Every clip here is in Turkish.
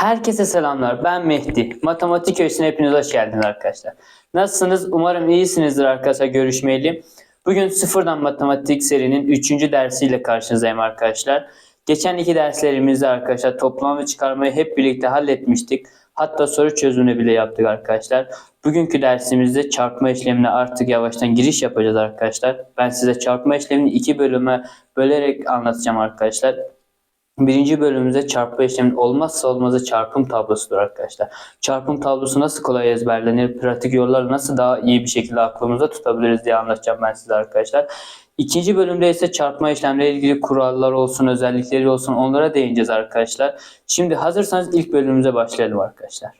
Herkese selamlar. Ben Mehdi. Matematik Öğüsü'ne hepiniz hoş geldiniz arkadaşlar. Nasılsınız? Umarım iyisinizdir arkadaşlar görüşmeyeli. Bugün sıfırdan matematik serinin 3. dersiyle karşınızdayım arkadaşlar. Geçen iki derslerimizde arkadaşlar toplam ve çıkarmayı hep birlikte halletmiştik. Hatta soru çözümünü bile yaptık arkadaşlar. Bugünkü dersimizde çarpma işlemine artık yavaştan giriş yapacağız arkadaşlar. Ben size çarpma işlemini iki bölüme bölerek anlatacağım arkadaşlar. Birinci bölümümüzde çarpma işleminin olmazsa olmazı çarpım tablosudur arkadaşlar. Çarpım tablosu nasıl kolay ezberlenir, pratik yolları nasıl daha iyi bir şekilde aklımızda tutabiliriz diye anlatacağım ben size arkadaşlar. İkinci bölümde ise çarpma işlemleriyle ilgili kurallar olsun, özellikleri olsun onlara değineceğiz arkadaşlar. Şimdi hazırsanız ilk bölümümüze başlayalım arkadaşlar.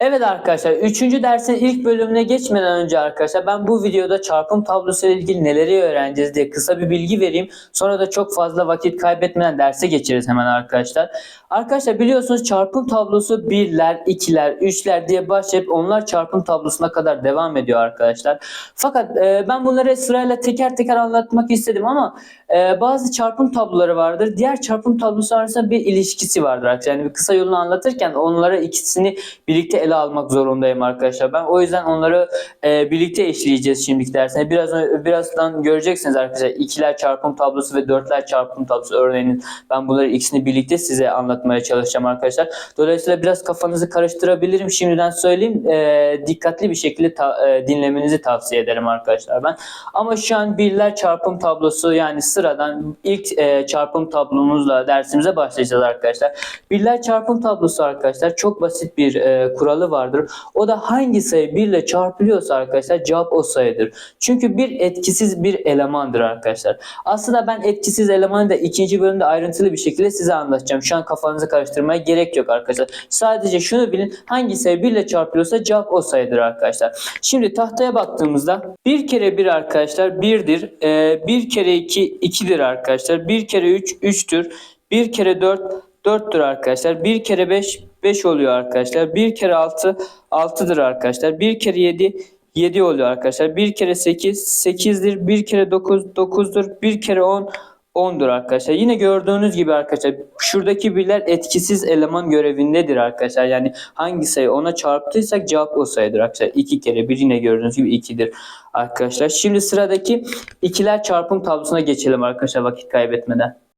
Evet arkadaşlar 3. dersin ilk bölümüne geçmeden önce arkadaşlar ben bu videoda çarpım tablosu ile ilgili neleri öğreneceğiz diye kısa bir bilgi vereyim. Sonra da çok fazla vakit kaybetmeden derse geçeriz hemen arkadaşlar. Arkadaşlar biliyorsunuz çarpım tablosu birler, ikiler, üçler diye başlayıp onlar çarpım tablosuna kadar devam ediyor arkadaşlar. Fakat e, ben bunları sırayla teker teker anlatmak istedim ama e, bazı çarpım tabloları vardır. Diğer çarpım tablosu arasında bir ilişkisi vardır. Yani bir kısa yolunu anlatırken onlara ikisini birlikte ele almak zorundayım arkadaşlar. Ben o yüzden onları e, birlikte eşleyeceğiz şimdiki dersine. Biraz birazdan göreceksiniz arkadaşlar. İkiler çarpım tablosu ve dörtler çarpım tablosu örneğin ben bunları ikisini birlikte size anlatmaya çalışacağım arkadaşlar. Dolayısıyla biraz kafanızı karıştırabilirim. Şimdiden söyleyeyim. E, dikkatli bir şekilde ta, e, dinlemenizi tavsiye ederim arkadaşlar ben. Ama şu an birler çarpım tablosu yani sıradan ilk e, çarpım tablomuzla dersimize başlayacağız arkadaşlar. Birler çarpım tablosu arkadaşlar çok basit bir e, kuralı vardır. O da hangi sayı 1 ile çarpılıyorsa arkadaşlar cevap o sayıdır. Çünkü bir etkisiz bir elemandır arkadaşlar. Aslında ben etkisiz elemanı da ikinci bölümde ayrıntılı bir şekilde size anlatacağım. Şu an kafanızı karıştırmaya gerek yok arkadaşlar. Sadece şunu bilin hangi sayı 1 ile çarpılıyorsa cevap o sayıdır arkadaşlar. Şimdi tahtaya baktığımızda bir kere 1 arkadaşlar 1'dir. Ee, bir kere 2 2'dir arkadaşlar. Bir kere 3 3'tür. Bir kere 4 4'tür arkadaşlar. Bir kere 5 5 oluyor arkadaşlar. Bir kere 6 6'dır arkadaşlar. Bir kere 7 7 oluyor arkadaşlar. Bir kere 8 8'dir. Bir kere 9 9'dur. Bir kere 10 10'dur arkadaşlar. Yine gördüğünüz gibi arkadaşlar şuradaki birler etkisiz eleman görevindedir arkadaşlar. Yani hangi sayı ona çarptıysak cevap o sayıdır arkadaşlar. 2 kere 1 yine gördüğünüz gibi 2'dir arkadaşlar. Şimdi sıradaki ikiler çarpım tablosuna geçelim arkadaşlar vakit kaybetmeden.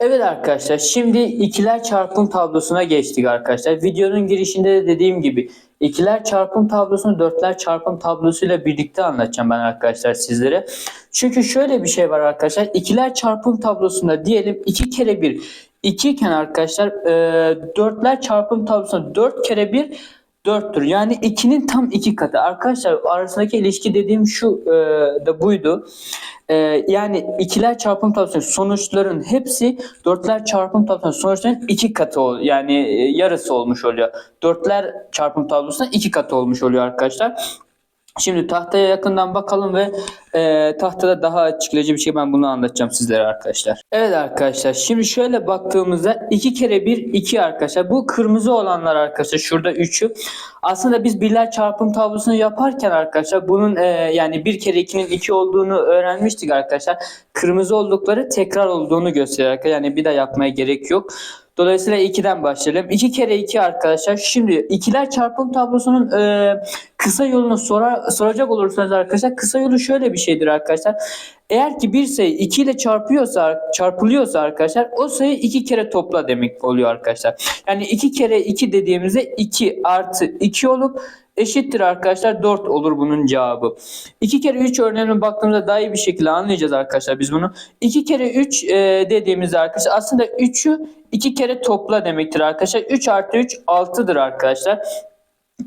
Evet arkadaşlar şimdi ikiler çarpım tablosuna geçtik arkadaşlar. Videonun girişinde de dediğim gibi ikiler çarpım tablosunu dörtler çarpım tablosuyla birlikte anlatacağım ben arkadaşlar sizlere. Çünkü şöyle bir şey var arkadaşlar. İkiler çarpım tablosunda diyelim 2 kere 1 2 iken arkadaşlar e, dörtler çarpım tablosunda 4 kere 1 4'tür. Yani 2'nin tam 2 katı. Arkadaşlar arasındaki ilişki dediğim şu e, da buydu. E, yani ikiler çarpım tablosunun sonuçların hepsi dörtler çarpım tablosunun sonuçların 2 katı ol yani e, yarısı olmuş oluyor. Dörtler çarpım tablosunda 2 katı olmuş oluyor arkadaşlar. Şimdi tahtaya yakından bakalım ve e, tahtada daha açıklayıcı bir şey ben bunu anlatacağım sizlere arkadaşlar. Evet arkadaşlar şimdi şöyle baktığımızda 2 kere 1 2 arkadaşlar. Bu kırmızı olanlar arkadaşlar şurada 3'ü. Aslında biz birler çarpım tablosunu yaparken arkadaşlar bunun e, yani 1 kere 2'nin 2 olduğunu öğrenmiştik arkadaşlar. Kırmızı oldukları tekrar olduğunu gösteriyor arkadaşlar. Yani bir daha yapmaya gerek yok. Dolayısıyla 2'den başlayalım. 2 kere 2 arkadaşlar. Şimdi ikiler çarpım tablosunun e, kısa yolunu sorar, soracak olursanız arkadaşlar kısa yolu şöyle bir şeydir arkadaşlar. Eğer ki bir sayı 2 ile çarpıyorsa, çarpılıyorsa arkadaşlar o sayı 2 kere topla demek oluyor arkadaşlar. Yani 2 kere 2 dediğimizde 2 artı 2 olup eşittir arkadaşlar 4 olur bunun cevabı. 2 kere 3 örneğine baktığımızda daha iyi bir şekilde anlayacağız arkadaşlar biz bunu. 2 kere 3 e, dediğimizde arkadaşlar aslında 3'ü 2 kere topla demektir arkadaşlar. 3 artı 3 6'dır arkadaşlar.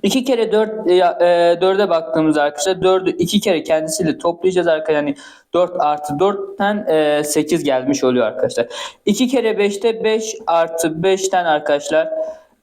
2 kere 4 e, 4'e baktığımızda arkadaşlar 4'ü 2 kere kendisiyle toplayacağız arkadaşlar. Yani 4 artı 4'ten e, 8 gelmiş oluyor arkadaşlar. 2 kere 5'te 5 artı 5'ten arkadaşlar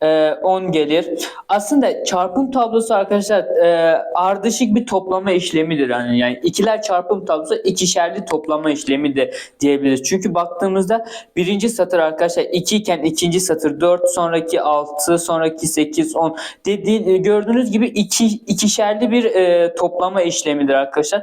e, 10 gelir. Aslında çarpım tablosu arkadaşlar e, ardışık bir toplama işlemidir. Yani, yani ikiler çarpım tablosu ikişerli toplama işlemi de diyebiliriz. Çünkü baktığımızda birinci satır arkadaşlar 2 iken ikinci satır 4 sonraki 6 sonraki 8 10 dediği gördüğünüz gibi iki, ikişerli bir e, toplama işlemidir arkadaşlar.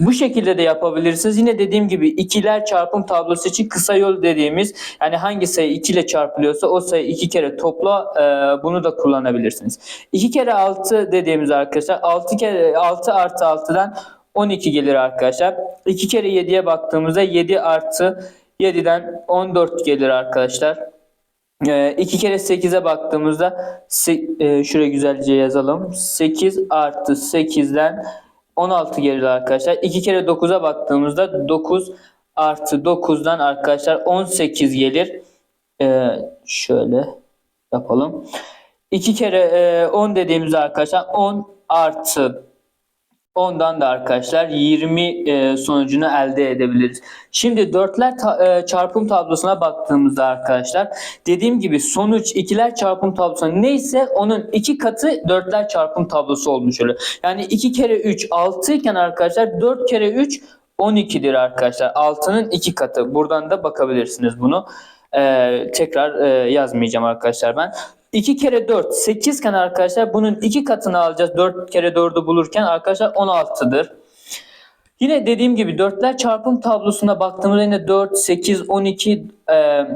Bu şekilde de yapabilirsiniz. Yine dediğim gibi ikiler çarpım tablosu için kısa yol dediğimiz yani hangi sayı 2 ile çarpılıyorsa o sayı iki kere topla e, bunu da kullanabilirsiniz. 2 kere 6 dediğimiz arkadaşlar 6 kere 6 artı 6'dan 12 gelir arkadaşlar. 2 kere 7'ye baktığımızda 7 artı 7'den 14 gelir arkadaşlar. 2 kere 8'e baktığımızda e, şuraya güzelce yazalım. 8 artı 8'den 16 gelir arkadaşlar. 2 kere 9'a baktığımızda 9 artı 9'dan arkadaşlar 18 gelir. Ee, şöyle yapalım. 2 kere e, 10 dediğimizde arkadaşlar 10 artı 10'dan da arkadaşlar 20 e, sonucunu elde edebiliriz. Şimdi dörtler ta- e, çarpım tablosuna baktığımızda arkadaşlar dediğim gibi sonuç ikiler çarpım tablosuna neyse onun iki katı dörtler çarpım tablosu olmuş oluyor. Yani 2 kere 3 6 iken arkadaşlar 4 kere 3 12'dir arkadaşlar. 6'nın iki katı. Buradan da bakabilirsiniz bunu. Ee, tekrar e, yazmayacağım arkadaşlar ben. 2 kere 4 8 iken arkadaşlar bunun iki katını alacağız. 4 kere 4'ü bulurken arkadaşlar 16'dır. Yine dediğim gibi dörtler çarpım tablosuna baktığımızda yine 4, 8, 12, e,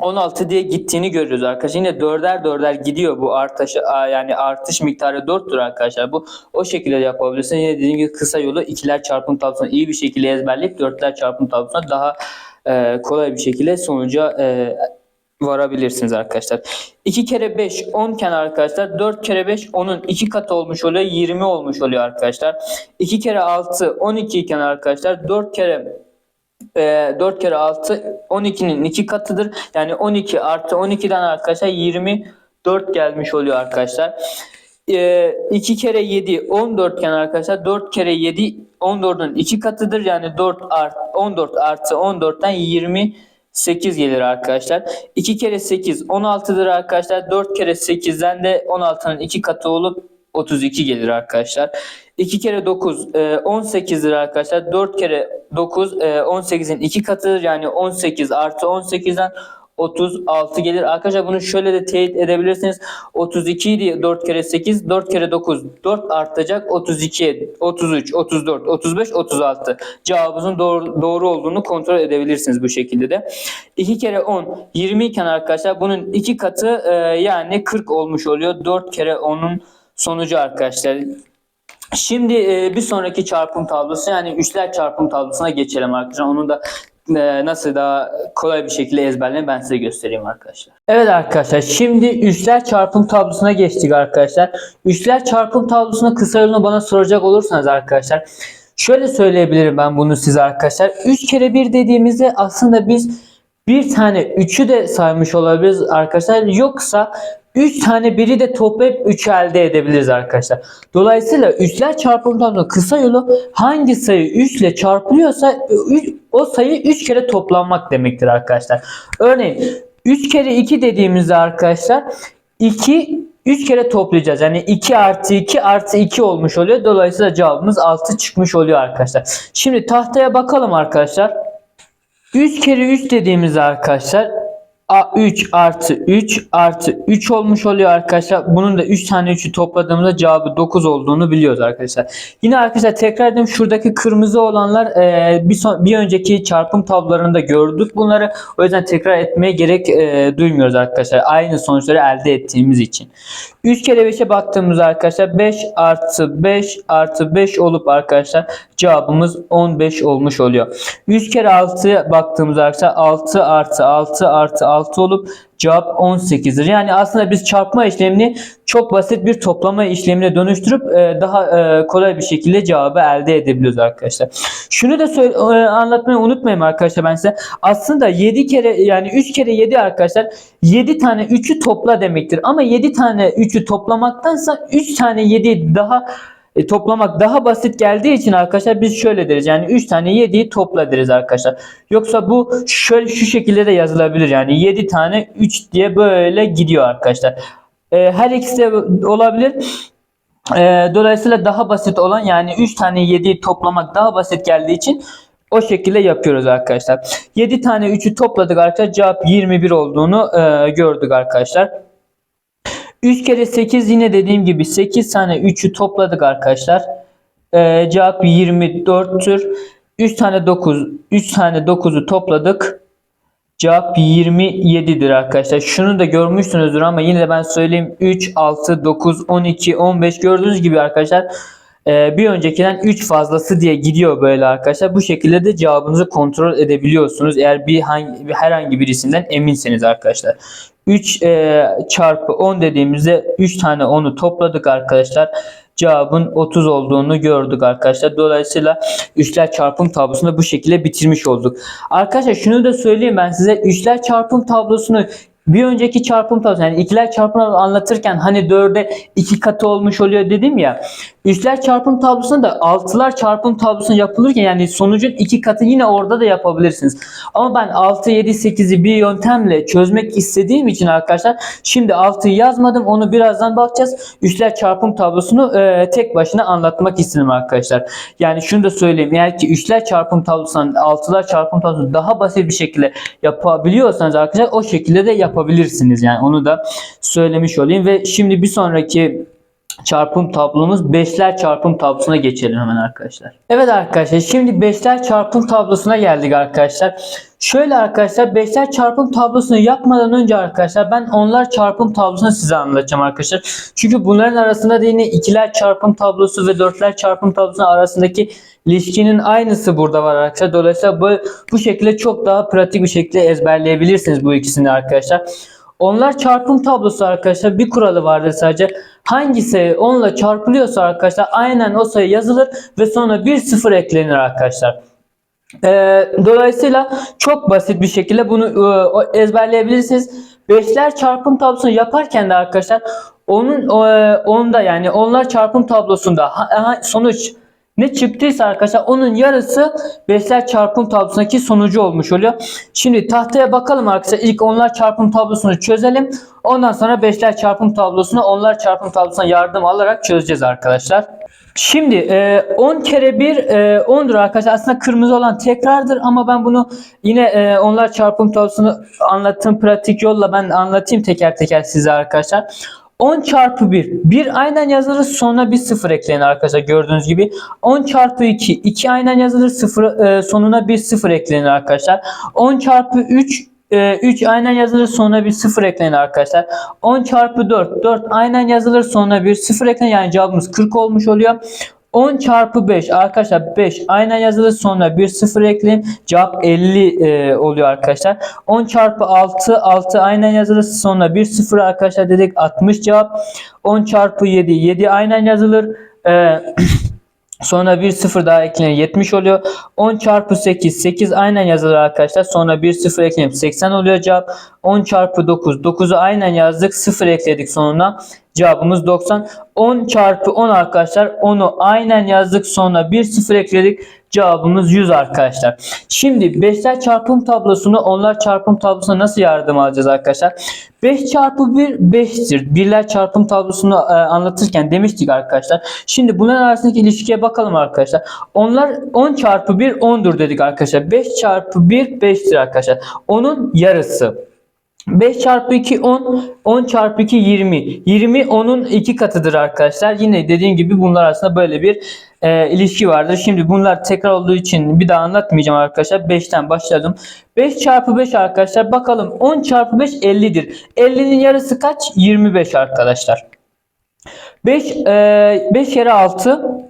16 diye gittiğini görüyoruz arkadaşlar. Yine dörder dörder gidiyor bu artış yani artış miktarı 4'tür arkadaşlar. Bu o şekilde yapabilirsiniz. Yine dediğim gibi kısa yolu ikiler çarpım tablosuna iyi bir şekilde ezberleyip dörtler çarpım tablosuna daha e, kolay bir şekilde sonuca e, varabilirsiniz arkadaşlar. 2 kere 5 10 iken arkadaşlar 4 kere 5 10'un 2 katı olmuş oluyor 20 olmuş oluyor arkadaşlar. 2 kere 6 12 iken arkadaşlar 4 kere e, 4 kere 6 12'nin 2 katıdır. Yani 12 artı 12'den arkadaşlar 24 gelmiş oluyor arkadaşlar. E, 2 kere 7 14 iken arkadaşlar 4 kere 7 14'ün 2 katıdır. Yani 4 art 14 artı 14'ten 28 gelir arkadaşlar. 2 kere 8 16'dır arkadaşlar. 4 kere 8'den de 16'nın 2 katı olup 32 gelir arkadaşlar. 2 kere 9 e, 18'dir arkadaşlar. 4 kere 9 e, 18'in 2 katıdır. Yani 18 artı 18'den 36 gelir. Arkadaşlar bunu şöyle de teyit edebilirsiniz. 32 idi 4 kere 8, 4 kere 9, 4 artacak 32, 33, 34, 35, 36. Cevabımızın doğru, doğru olduğunu kontrol edebilirsiniz bu şekilde de. 2 kere 10, 20 iken arkadaşlar bunun 2 katı e, yani 40 olmuş oluyor. 4 kere 10'un sonucu arkadaşlar. Şimdi e, bir sonraki çarpım tablosu yani üçler çarpım tablosuna geçelim arkadaşlar. Onu da nasıl daha kolay bir şekilde ezberleyin ben size göstereyim arkadaşlar. Evet arkadaşlar şimdi üçler çarpım tablosuna geçtik arkadaşlar. Üçler çarpım tablosuna kısa yolunu bana soracak olursanız arkadaşlar. Şöyle söyleyebilirim ben bunu size arkadaşlar. 3 kere 1 dediğimizde aslında biz bir tane 3'ü de saymış olabiliriz arkadaşlar. Yoksa 3 tane biri de toplayıp 3 elde edebiliriz arkadaşlar. Dolayısıyla 3'ler çarpım tablosunda kısa yolu hangi sayı 3 ile çarpılıyorsa o sayı 3 kere toplanmak demektir arkadaşlar. Örneğin 3 kere 2 dediğimizde arkadaşlar 2 3 kere toplayacağız. Yani 2 artı 2 artı 2 olmuş oluyor. Dolayısıyla cevabımız 6 çıkmış oluyor arkadaşlar. Şimdi tahtaya bakalım arkadaşlar. 3 kere 3 dediğimizde arkadaşlar A3 artı 3 artı 3 olmuş oluyor arkadaşlar. Bunun da 3 tane 3'ü topladığımızda cevabı 9 olduğunu biliyoruz arkadaşlar. Yine arkadaşlar tekrar edeyim şuradaki kırmızı olanlar e, bir, son, bir önceki çarpım tablolarında gördük bunları. O yüzden tekrar etmeye gerek e, duymuyoruz arkadaşlar. Aynı sonuçları elde ettiğimiz için. 3 kere 5'e baktığımızda arkadaşlar 5 artı 5 artı 5 olup arkadaşlar cevabımız 15 olmuş oluyor. 100 kere 6'ya baktığımızda arkadaşlar 6 artı 6 artı 6 olup cevap 18'dir. Yani aslında biz çarpma işlemini çok basit bir toplama işlemine dönüştürüp e, daha e, kolay bir şekilde cevabı elde edebiliyoruz arkadaşlar. Şunu da söyle, e, anlatmayı unutmayayım arkadaşlar ben size. Aslında 7 kere yani 3 kere 7 arkadaşlar 7 tane 3'ü topla demektir. Ama 7 tane 3'ü toplamaktansa 3 tane 7 daha e, toplamak daha basit geldiği için arkadaşlar biz şöyle deriz. Yani 3 tane 7'yi topla deriz arkadaşlar. Yoksa bu şöyle şu şekilde de yazılabilir. Yani 7 tane 3 diye böyle gidiyor arkadaşlar. E, her ikisi de olabilir. E, dolayısıyla daha basit olan yani 3 tane 7'yi toplamak daha basit geldiği için o şekilde yapıyoruz arkadaşlar. 7 tane 3'ü topladık arkadaşlar. Cevap 21 olduğunu e, gördük arkadaşlar. 3 kere 8 yine dediğim gibi 8 tane 3'ü topladık arkadaşlar. Ee, cevap 24'tür. 3 tane 9, 3 tane 9'u topladık. Cevap 27'dir arkadaşlar. Şunu da görmüşsünüzdür ama yine de ben söyleyeyim. 3, 6, 9, 12, 15 gördüğünüz gibi arkadaşlar bir öncekiden 3 fazlası diye gidiyor böyle arkadaşlar. Bu şekilde de cevabınızı kontrol edebiliyorsunuz. Eğer bir hangi, herhangi birisinden eminseniz arkadaşlar. 3 e, çarpı 10 dediğimizde 3 tane 10'u topladık arkadaşlar. Cevabın 30 olduğunu gördük arkadaşlar. Dolayısıyla üçler çarpım tablosunu bu şekilde bitirmiş olduk. Arkadaşlar şunu da söyleyeyim ben size. Üçler çarpım tablosunu bir önceki çarpım tablosu yani ikiler çarpımı anlatırken hani 4'e 2 katı olmuş oluyor dedim ya. Üçler çarpım tablosunda da altılar çarpım tablosunu yapılırken yani sonucun iki katı yine orada da yapabilirsiniz. Ama ben 6, 7, 8'i bir yöntemle çözmek istediğim için arkadaşlar şimdi 6'yı yazmadım. Onu birazdan bakacağız. Üçler çarpım tablosunu e, tek başına anlatmak istedim arkadaşlar. Yani şunu da söyleyeyim. Eğer ki üçler çarpım tablosundan altılar çarpım tablosunu daha basit bir şekilde yapabiliyorsanız arkadaşlar o şekilde de yapabilirsiniz. Yani onu da söylemiş olayım ve şimdi bir sonraki çarpım tablomuz beşler çarpım tablosuna geçelim hemen arkadaşlar. Evet arkadaşlar şimdi beşler çarpım tablosuna geldik arkadaşlar. Şöyle arkadaşlar beşler çarpım tablosunu yapmadan önce arkadaşlar ben onlar çarpım tablosunu size anlatacağım arkadaşlar. Çünkü bunların arasında da yine ikiler çarpım tablosu ve dörtler çarpım tablosu arasındaki ilişkinin aynısı burada var arkadaşlar. Dolayısıyla bu, bu şekilde çok daha pratik bir şekilde ezberleyebilirsiniz bu ikisini arkadaşlar. Onlar çarpım tablosu arkadaşlar bir kuralı vardır sadece. Hangi sayı 10 ile çarpılıyorsa arkadaşlar aynen o sayı yazılır ve sonra bir sıfır eklenir arkadaşlar. Ee, dolayısıyla çok basit bir şekilde bunu e, ezberleyebilirsiniz. Beşler çarpım tablosunu yaparken de arkadaşlar onun e, onda yani onlar çarpım tablosunda ha, sonuç ne çıktıysa arkadaşlar onun yarısı beşler çarpım tablosundaki sonucu olmuş oluyor. Şimdi tahtaya bakalım arkadaşlar. İlk onlar çarpım tablosunu çözelim. Ondan sonra beşler çarpım tablosunu onlar çarpım tablosuna yardım alarak çözeceğiz arkadaşlar. Şimdi e, 10 kere 1 e, 10'dur arkadaşlar. Aslında kırmızı olan tekrardır ama ben bunu yine e, onlar çarpım tablosunu anlattığım pratik yolla ben anlatayım teker teker size arkadaşlar. 10 çarpı 1. 1 aynen yazılır sonra bir sıfır eklenir arkadaşlar gördüğünüz gibi. 10 çarpı 2. 2 aynen yazılır sıfır, e, sonuna bir sıfır eklenir arkadaşlar. 10 çarpı 3. 3 aynen yazılır sonra bir sıfır eklenir arkadaşlar. 10 çarpı 4. 4 aynen yazılır sonra bir sıfır eklenir. Yani cevabımız 40 olmuş oluyor. 10 çarpı 5 arkadaşlar 5 aynen yazılır sonra bir sıfır ekleyin cevap 50 e, oluyor arkadaşlar 10 çarpı 6 6 aynen yazılır sonra bir sıfır arkadaşlar dedik 60 cevap 10 çarpı 7 7 aynen yazılır e, Sonra bir sıfır daha eklenir 70 oluyor. 10 çarpı 8 8 aynen yazılır arkadaşlar. Sonra bir sıfır eklenip 80 oluyor cevap. 10 çarpı 9 9'u aynen yazdık. 0 ekledik sonuna. Cevabımız 90. 10 çarpı 10 arkadaşlar. 10'u aynen yazdık. Sonra bir sıfır ekledik. Cevabımız 100 arkadaşlar. Şimdi beşler çarpım tablosunu onlar çarpım tablosuna nasıl yardım alacağız arkadaşlar? 5 çarpı 1 5'tir. Birler çarpım tablosunu e, anlatırken demiştik arkadaşlar. Şimdi bunların arasındaki ilişkiye bakalım arkadaşlar. Onlar 10 çarpı 1 10'dur dedik arkadaşlar. 5 çarpı 1 5'tir arkadaşlar. Onun yarısı. 5 çarpı 2 10, 10 çarpı 2 20. 20 10'un 2 katıdır arkadaşlar. Yine dediğim gibi bunlar arasında böyle bir e, ilişki vardır. Şimdi bunlar tekrar olduğu için bir daha anlatmayacağım arkadaşlar. 5'ten başladım. 5 çarpı 5 arkadaşlar bakalım 10 çarpı 5 50'dir. 50'nin yarısı kaç? 25 arkadaşlar. 5, e, 5 kere 6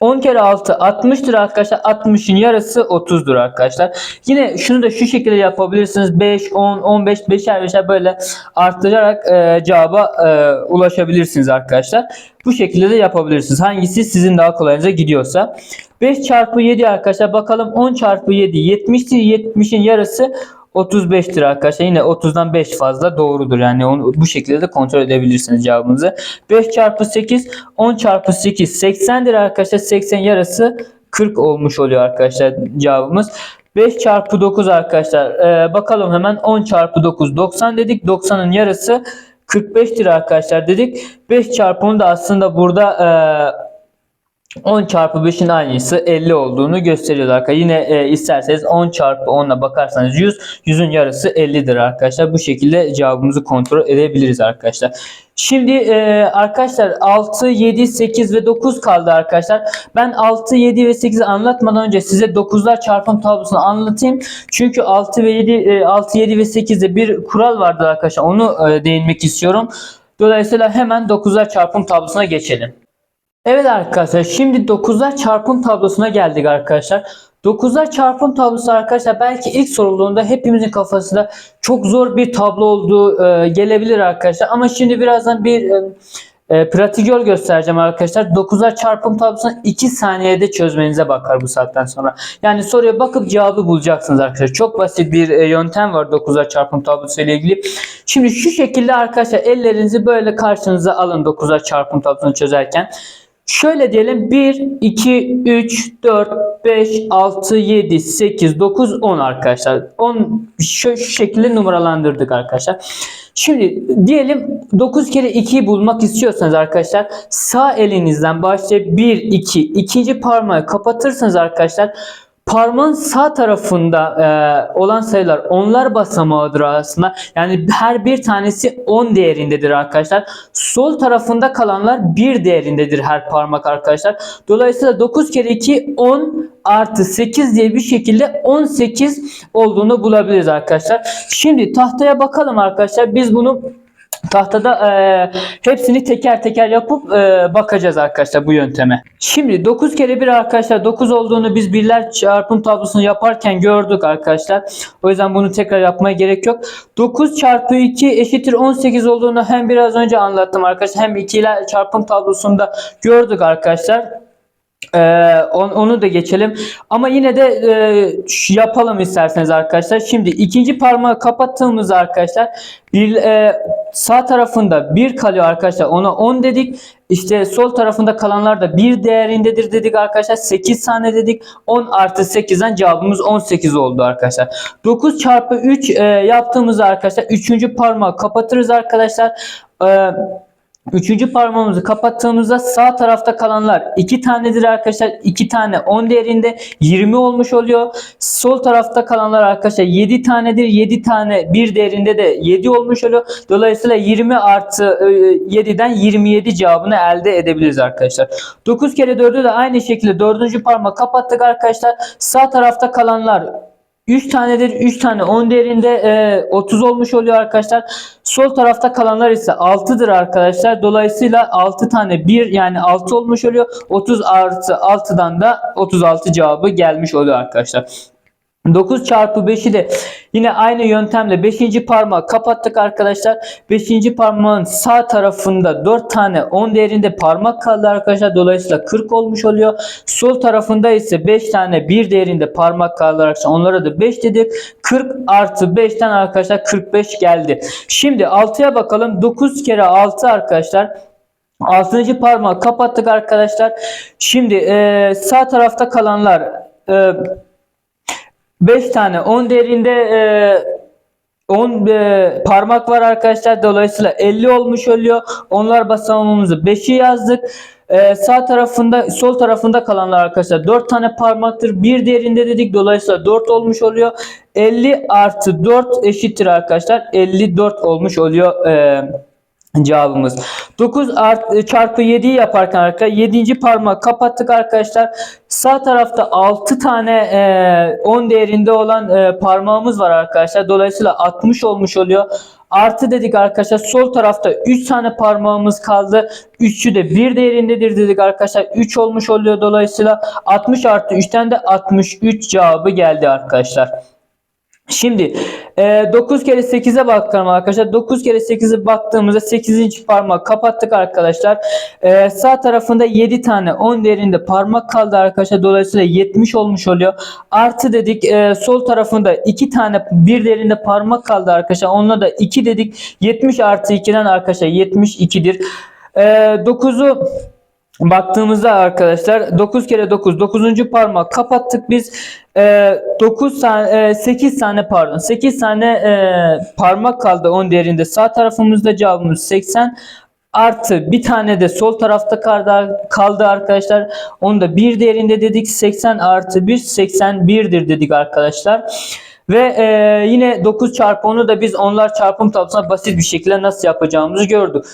10 kere 6 60'tır arkadaşlar. 60'ın yarısı 30'dur arkadaşlar. Yine şunu da şu şekilde yapabilirsiniz. 5, 10, 15, 5'er 5'er böyle arttırarak e, cevaba e, ulaşabilirsiniz arkadaşlar. Bu şekilde de yapabilirsiniz. Hangisi sizin daha kolayınıza gidiyorsa. 5 çarpı 7 arkadaşlar bakalım 10 çarpı 7 70'tir. 70'in yarısı 35'tir arkadaşlar. Yine 30'dan 5 fazla doğrudur. Yani onu bu şekilde de kontrol edebilirsiniz cevabınızı. 5 çarpı 8 10 çarpı 8 80'dir arkadaşlar. 80 yarısı 40 olmuş oluyor arkadaşlar cevabımız. 5 çarpı 9 arkadaşlar. Ee, bakalım hemen 10 çarpı 9 90 dedik. 90'ın yarısı 45'tir arkadaşlar dedik. 5 çarpı 10 da aslında burada e, 10 çarpı 5'in aynısı 50 olduğunu gösteriyor arkadaşlar. Yine e, isterseniz 10 çarpı 10'la bakarsanız 100. 100'ün yarısı 50'dir arkadaşlar. Bu şekilde cevabımızı kontrol edebiliriz arkadaşlar. Şimdi e, arkadaşlar 6, 7, 8 ve 9 kaldı arkadaşlar. Ben 6, 7 ve 8'i anlatmadan önce size 9'lar çarpım tablosunu anlatayım. Çünkü 6 ve 7, e, 6, 7 ve 8'de bir kural vardı arkadaşlar. Onu e, değinmek istiyorum. Dolayısıyla hemen 9'lar çarpım tablosuna geçelim. Evet arkadaşlar şimdi 9'lar çarpım tablosuna geldik arkadaşlar. 9'lar çarpım tablosu arkadaşlar belki ilk sorulduğunda hepimizin kafasında çok zor bir tablo olduğu e, gelebilir arkadaşlar. Ama şimdi birazdan bir e, e, pratik yol göstereceğim arkadaşlar. 9'lar çarpım tablosunu 2 saniyede çözmenize bakar bu saatten sonra. Yani soruya bakıp cevabı bulacaksınız arkadaşlar. Çok basit bir e, yöntem var 9'lar çarpım tablosu ile ilgili. Şimdi şu şekilde arkadaşlar ellerinizi böyle karşınıza alın 9'lar çarpım tablosunu çözerken. Şöyle diyelim 1, 2, 3, 4, 5, 6, 7, 8, 9, 10 arkadaşlar. 10 şu, şu şekilde numaralandırdık arkadaşlar. Şimdi diyelim 9 kere 2'yi bulmak istiyorsanız arkadaşlar sağ elinizden başlayıp 1, 2, ikinci parmağı kapatırsanız arkadaşlar parmağın sağ tarafında e, olan sayılar onlar basamağıdır aslında. Yani her bir tanesi 10 değerindedir arkadaşlar. Sol tarafında kalanlar 1 değerindedir her parmak arkadaşlar. Dolayısıyla 9 kere 2 10 artı 8 diye bir şekilde 18 olduğunu bulabiliriz arkadaşlar. Şimdi tahtaya bakalım arkadaşlar. Biz bunu Tahtada e, hepsini teker teker yapıp e, bakacağız arkadaşlar bu yönteme. Şimdi 9 kere 1 arkadaşlar 9 olduğunu biz birler çarpım tablosunu yaparken gördük arkadaşlar. O yüzden bunu tekrar yapmaya gerek yok. 9 çarpı 2 eşittir 18 olduğunu hem biraz önce anlattım arkadaşlar hem ikiler çarpım tablosunda gördük arkadaşlar. Ee, on- onu da geçelim. Ama yine de e, yapalım isterseniz arkadaşlar. Şimdi ikinci parmağı kapattığımız arkadaşlar bir e, sağ tarafında 1 kalıyor arkadaşlar. Ona 10 dedik. İşte sol tarafında kalanlar da 1 değerindedir dedik arkadaşlar. 8 tane dedik. 10 artı 8'den cevabımız 18 oldu arkadaşlar. 9 çarpı 3 e, yaptığımızda arkadaşlar 3. parmağı kapatırız arkadaşlar. E, Üçüncü parmağımızı kapattığımızda sağ tarafta kalanlar 2 tanedir arkadaşlar. 2 tane 10 değerinde 20 olmuş oluyor. Sol tarafta kalanlar arkadaşlar 7 tanedir. 7 tane 1 değerinde de 7 olmuş oluyor. Dolayısıyla 20 artı e, 7'den 27 cevabını elde edebiliriz arkadaşlar. 9 kere 4'ü de aynı şekilde dördüncü parmağı kapattık arkadaşlar. Sağ tarafta kalanlar 3 tanedir. 3 tane 10 değerinde e, 30 olmuş oluyor arkadaşlar. Sol tarafta kalanlar ise 6'dır arkadaşlar. Dolayısıyla 6 tane 1 yani 6 olmuş oluyor. 30 artı 6'dan da 36 cevabı gelmiş oluyor arkadaşlar. 9 çarpı 5'i de yine aynı yöntemle 5. parmağı kapattık arkadaşlar. 5. parmağın sağ tarafında 4 tane 10 değerinde parmak kaldı arkadaşlar. Dolayısıyla 40 olmuş oluyor. Sol tarafında ise 5 tane 1 değerinde parmak kaldı arkadaşlar. Onlara da 5 dedik. 40 artı 5'ten arkadaşlar 45 geldi. Şimdi 6'ya bakalım. 9 kere 6 arkadaşlar. Altıncı parmağı kapattık arkadaşlar. Şimdi sağ tarafta kalanlar 5 tane 10 değerinde e, 10 e, parmak var arkadaşlar. Dolayısıyla 50 olmuş oluyor. Onlar basamağımızı 5'i yazdık. E, sağ tarafında sol tarafında kalanlar arkadaşlar 4 tane parmaktır. Bir değerinde dedik. Dolayısıyla 4 olmuş oluyor. 50 artı 4 eşittir arkadaşlar. 54 olmuş oluyor. E, cevabımız. 9 art, e, çarpı 7'yi yaparken arkadaşlar 7. parmağı kapattık arkadaşlar. Sağ tarafta 6 tane e, 10 değerinde olan e, parmağımız var arkadaşlar. Dolayısıyla 60 olmuş oluyor. Artı dedik arkadaşlar. Sol tarafta 3 tane parmağımız kaldı. 3'ü de 1 değerindedir dedik arkadaşlar. 3 olmuş oluyor. Dolayısıyla 60 artı 3'ten de 63 cevabı geldi arkadaşlar. Şimdi e, 9 kere 8'e bakalım arkadaşlar. 9 kere 8'e baktığımızda 8. parmak kapattık arkadaşlar. E, sağ tarafında 7 tane 10 değerinde parmak kaldı arkadaşlar. Dolayısıyla 70 olmuş oluyor. Artı dedik e, sol tarafında 2 tane bir değerinde parmak kaldı arkadaşlar. Onunla da 2 dedik. 70 artı 2'den arkadaşlar 72'dir. E, 9'u Baktığımızda arkadaşlar 9 kere 9 9. parmak kapattık biz e, 9 tane e, 8 tane pardon 8 tane e, parmak kaldı 10 değerinde sağ tarafımızda cevabımız 80 artı bir tane de sol tarafta kaldı arkadaşlar onu da 1 değerinde dedik 80 artı 1 81'dir dedik arkadaşlar. Ve e, yine 9 çarpı 10'u da biz onlar çarpım tablosuna basit bir şekilde nasıl yapacağımızı gördük.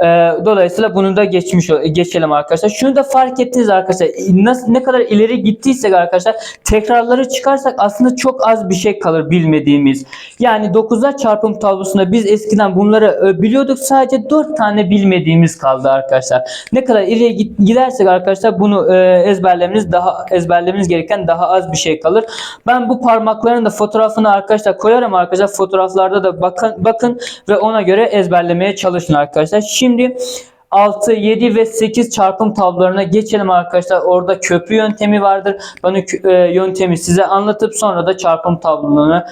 Ee, dolayısıyla bunu da geçmiş geçelim arkadaşlar. Şunu da fark ettiniz arkadaşlar. Nasıl ne kadar ileri gittiysek arkadaşlar tekrarları çıkarsak aslında çok az bir şey kalır bilmediğimiz. Yani 9'lar çarpım tablosunda biz eskiden bunları e, biliyorduk. Sadece 4 tane bilmediğimiz kaldı arkadaşlar. Ne kadar ileriye gidersek arkadaşlar bunu e, ezberlemeniz daha ezberlemeniz gereken daha az bir şey kalır. Ben bu parmakların da fotoğrafını arkadaşlar koyarım arkadaşlar. Fotoğraflarda da bakın bakın ve ona göre ezberlemeye çalışın arkadaşlar. Şimdi 6, 7 ve 8 çarpım tablolarına geçelim arkadaşlar. Orada köprü yöntemi vardır. Ben o e, yöntemi size anlatıp sonra da çarpım tablolarını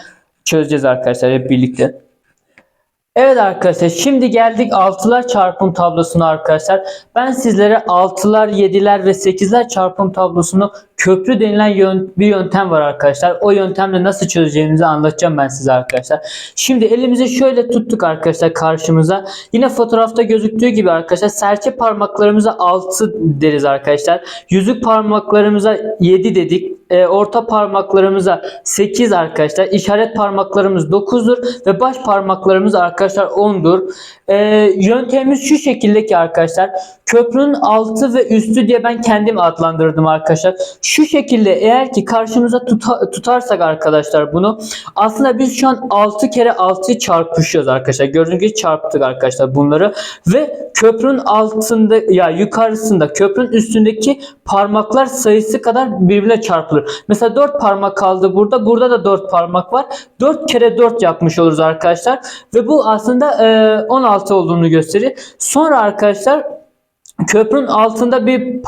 çözeceğiz arkadaşlar hep birlikte. Evet arkadaşlar şimdi geldik 6'lar çarpım tablosuna arkadaşlar. Ben sizlere 6'lar, 7'ler ve 8'ler çarpım tablosunu köprü denilen bir yöntem var arkadaşlar. O yöntemle nasıl çözeceğimizi anlatacağım ben size arkadaşlar. Şimdi elimizi şöyle tuttuk arkadaşlar karşımıza. Yine fotoğrafta gözüktüğü gibi arkadaşlar serçe parmaklarımıza 6 deriz arkadaşlar. Yüzük parmaklarımıza 7 dedik. E, orta parmaklarımıza 8 arkadaşlar. İşaret parmaklarımız 9'dur ve baş parmaklarımız arkadaşlar 10'dur. E, yöntemimiz şu şekilde ki arkadaşlar. Köprünün altı ve üstü diye ben kendim adlandırdım arkadaşlar. Şu şekilde eğer ki karşımıza tuta- tutarsak arkadaşlar bunu aslında biz şu an 6 kere 6'yı çarpışıyoruz arkadaşlar. Gördüğünüz gibi çarptık arkadaşlar bunları ve köprünün altında ya yukarısında köprünün üstündeki parmaklar sayısı kadar birbirine çarpılır. Mesela 4 parmak kaldı burada. Burada da 4 parmak var. 4 kere 4 yapmış oluruz arkadaşlar. Ve bu aslında e, 16 olduğunu gösterir. Sonra arkadaşlar köprünün altında bir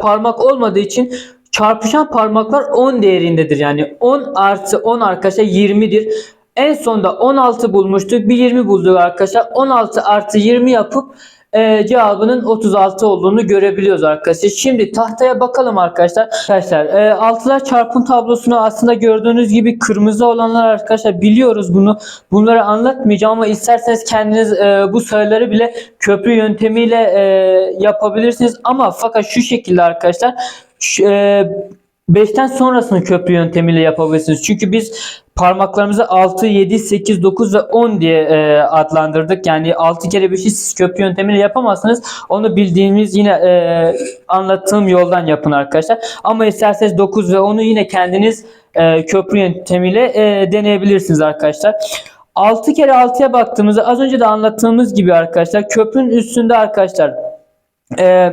parmak olmadığı için çarpışan parmaklar 10 değerindedir. Yani 10 artı 10 arkadaşlar 20'dir. En sonda 16 bulmuştuk. Bir 20 bulduk arkadaşlar. 16 artı 20 yapıp e, cevabının 36 olduğunu görebiliyoruz arkadaşlar. Şimdi tahtaya bakalım arkadaşlar. Arkadaşlar e, altılar çarpım tablosunu aslında gördüğünüz gibi kırmızı olanlar arkadaşlar biliyoruz bunu. Bunları anlatmayacağım ama isterseniz kendiniz e, bu sayıları bile köprü yöntemiyle e, yapabilirsiniz. Ama fakat şu şekilde arkadaşlar 5'ten sonrasını köprü yöntemiyle yapabilirsiniz. Çünkü biz parmaklarımızı 6, 7, 8, 9 ve 10 diye e, adlandırdık. Yani 6 kere 5'i siz köprü yöntemiyle yapamazsınız. Onu bildiğimiz yine e, anlattığım yoldan yapın arkadaşlar. Ama isterseniz 9 ve 10'u yine kendiniz e, köprü yöntemiyle e, deneyebilirsiniz arkadaşlar. 6 kere 6'ya baktığımızda az önce de anlattığımız gibi arkadaşlar köprünün üstünde arkadaşlar e,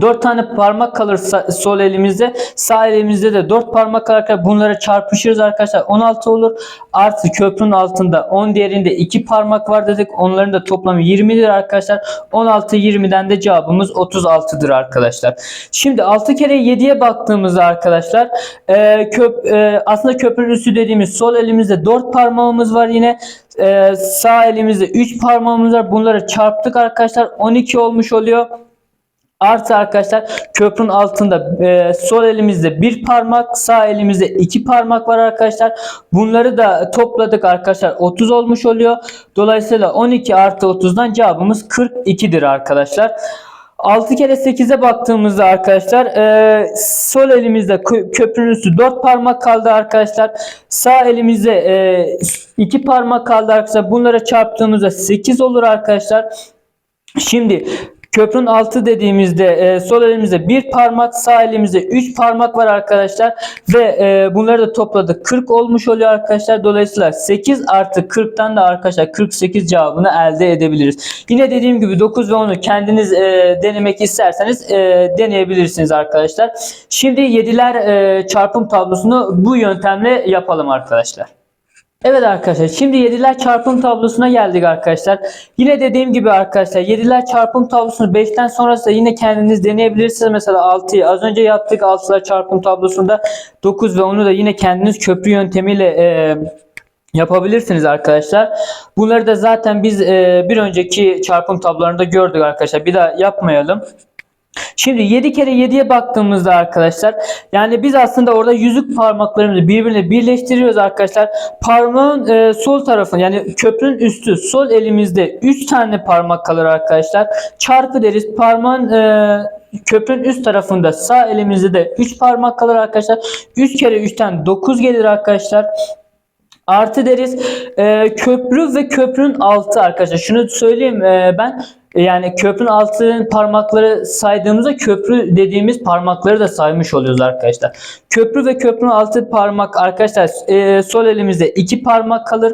4 tane parmak kalır sol elimizde. Sağ elimizde de 4 parmak kalır. Bunları çarpışırız arkadaşlar. 16 olur. Artı köprünün altında 10 diğerinde 2 parmak var dedik. Onların da toplamı 20'dir arkadaşlar. 16 20'den de cevabımız 36'dır arkadaşlar. Şimdi 6 kere 7'ye baktığımızda arkadaşlar e, köp, e, aslında köprünün üstü dediğimiz sol elimizde 4 parmağımız var yine. E, sağ elimizde 3 parmağımız var. Bunları çarptık arkadaşlar. 12 olmuş oluyor. Artı arkadaşlar köprünün altında e, sol elimizde bir parmak sağ elimizde iki parmak var arkadaşlar. Bunları da topladık arkadaşlar 30 olmuş oluyor. Dolayısıyla 12 artı 30'dan cevabımız 42'dir arkadaşlar. 6 kere 8'e baktığımızda arkadaşlar e, sol elimizde kö- köprünün üstü 4 parmak kaldı arkadaşlar. Sağ elimizde e, 2 parmak kaldı arkadaşlar. Bunlara çarptığımızda 8 olur arkadaşlar. Şimdi köprünün altı dediğimizde e, sol elimizde bir parmak sağ elimizde 3 parmak var arkadaşlar ve e, bunları da topladık 40 olmuş oluyor arkadaşlar dolayısıyla 8 artı 40'tan da arkadaşlar 48 cevabını elde edebiliriz. Yine dediğim gibi 9 ve 10'u kendiniz e, denemek isterseniz e, deneyebilirsiniz arkadaşlar. Şimdi 7'ler e, çarpım tablosunu bu yöntemle yapalım arkadaşlar. Evet arkadaşlar şimdi 7'ler çarpım tablosuna geldik arkadaşlar. Yine dediğim gibi arkadaşlar 7'ler çarpım tablosunu 5'ten sonrası da yine kendiniz deneyebilirsiniz. Mesela 6'yı az önce yaptık 6'lar çarpım tablosunda 9 ve 10'u da yine kendiniz köprü yöntemiyle e, yapabilirsiniz arkadaşlar. Bunları da zaten biz e, bir önceki çarpım tablolarında gördük arkadaşlar. Bir daha yapmayalım. Şimdi 7 kere 7'ye baktığımızda arkadaşlar yani biz aslında orada yüzük parmaklarımızı birbirine birleştiriyoruz arkadaşlar. Parmağın e, sol tarafın yani köprünün üstü sol elimizde 3 tane parmak kalır arkadaşlar. Çarpı deriz. Parmağın e, köprünün üst tarafında sağ elimizde de 3 parmak kalır arkadaşlar. 3 kere 3'ten 9 gelir arkadaşlar. Artı deriz. E, köprü ve köprünün altı arkadaşlar. Şunu söyleyeyim e, ben. E, Yani köprünün altının parmakları saydığımızda köprü dediğimiz parmakları da saymış oluyoruz arkadaşlar. Köprü ve köprünün altı parmak arkadaşlar e, sol elimizde iki parmak kalır.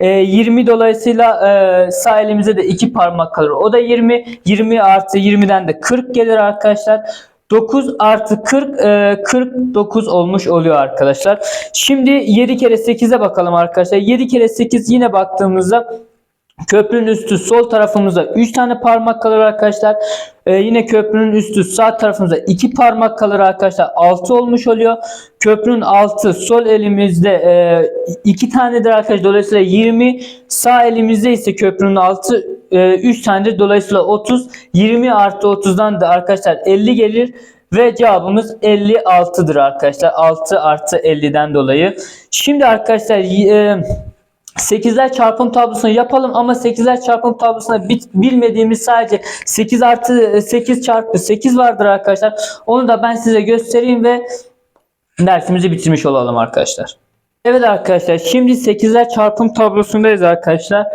E, 20 dolayısıyla e, sağ elimizde de iki parmak kalır. O da 20. 20 artı 20'den de 40 gelir arkadaşlar. 9 artı 40 e, 49 olmuş oluyor arkadaşlar. Şimdi 7 kere 8'e bakalım arkadaşlar. 7 kere 8 yine baktığımızda Köprünün üstü sol tarafımızda 3 tane parmak kalır arkadaşlar. Ee, yine köprünün üstü sağ tarafımızda 2 parmak kalır arkadaşlar. 6 olmuş oluyor. Köprünün altı sol elimizde 2 tanedir arkadaşlar. Dolayısıyla 20. Sağ elimizde ise köprünün altı 3 tanedir. Dolayısıyla 30. 20 artı 30'dan da arkadaşlar 50 gelir. Ve cevabımız 56'dır arkadaşlar. 6 artı 50'den dolayı. Şimdi arkadaşlar e, 8'ler çarpım tablosunu yapalım ama 8'ler çarpım tablosuna bilmediğimiz sadece 8 artı 8 çarpı 8 vardır arkadaşlar. Onu da ben size göstereyim ve dersimizi bitirmiş olalım arkadaşlar. Evet arkadaşlar şimdi 8'ler çarpım tablosundayız arkadaşlar.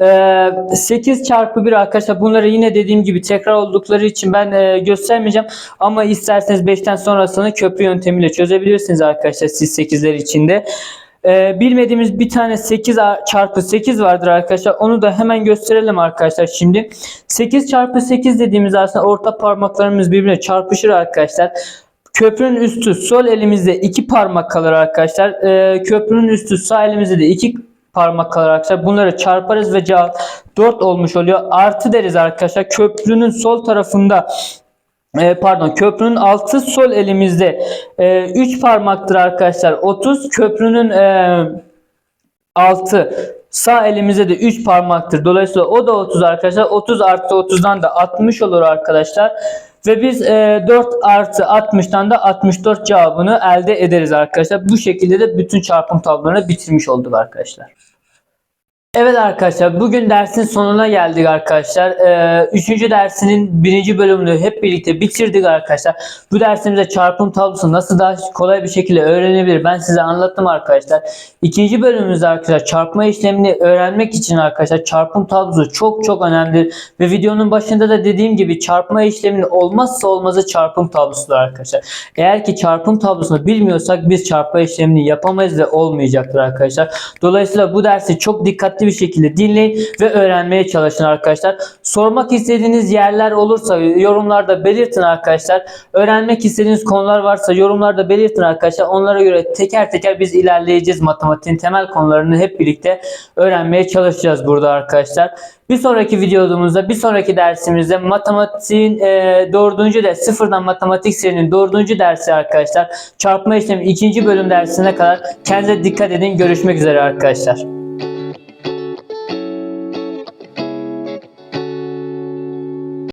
Ee, 8 çarpı 1 arkadaşlar bunları yine dediğim gibi tekrar oldukları için ben e, göstermeyeceğim. Ama isterseniz 5'ten sonrasını köprü yöntemiyle çözebilirsiniz arkadaşlar siz 8'ler içinde. Ee, bilmediğimiz bir tane 8 a- çarpı 8 vardır arkadaşlar. Onu da hemen gösterelim arkadaşlar şimdi. 8 çarpı 8 dediğimiz aslında orta parmaklarımız birbirine çarpışır arkadaşlar. Köprünün üstü sol elimizde iki parmak kalır arkadaşlar. Ee, köprünün üstü sağ elimizde de iki parmak kalır arkadaşlar. Bunları çarparız ve cevap 4 olmuş oluyor. Artı deriz arkadaşlar. Köprünün sol tarafında e, pardon köprünün altı sol elimizde. 3 parmaktır arkadaşlar 30 köprünün e, altı. Sağ elimizde de 3 parmaktır. Dolayısıyla o da 30 arkadaşlar. 30 artı 30'dan da 60 olur arkadaşlar. Ve biz e, 4 artı 60'tan da 64 cevabını elde ederiz arkadaşlar. Bu şekilde de bütün çarpım tablolarını bitirmiş olduk arkadaşlar. Evet arkadaşlar bugün dersin sonuna geldik arkadaşlar. Ee, üçüncü dersinin birinci bölümünü hep birlikte bitirdik arkadaşlar. Bu dersimizde çarpım tablosu nasıl daha kolay bir şekilde öğrenebilir ben size anlattım arkadaşlar. İkinci bölümümüzde arkadaşlar çarpma işlemini öğrenmek için arkadaşlar çarpım tablosu çok çok önemli. Ve videonun başında da dediğim gibi çarpma işleminin olmazsa olmazı çarpım tablosudur arkadaşlar. Eğer ki çarpım tablosunu bilmiyorsak biz çarpma işlemini yapamayız ve olmayacaktır arkadaşlar. Dolayısıyla bu dersi çok dikkatli bir şekilde dinleyin ve öğrenmeye çalışın arkadaşlar. Sormak istediğiniz yerler olursa yorumlarda belirtin arkadaşlar. Öğrenmek istediğiniz konular varsa yorumlarda belirtin arkadaşlar. Onlara göre teker teker biz ilerleyeceğiz matematiğin temel konularını hep birlikte öğrenmeye çalışacağız burada arkadaşlar. Bir sonraki videomuzda, bir sonraki dersimizde matematiğin e, dördüncü ders, sıfırdan matematik serinin dördüncü dersi arkadaşlar. Çarpma işlemi ikinci bölüm dersine kadar kendinize dikkat edin. Görüşmek üzere arkadaşlar.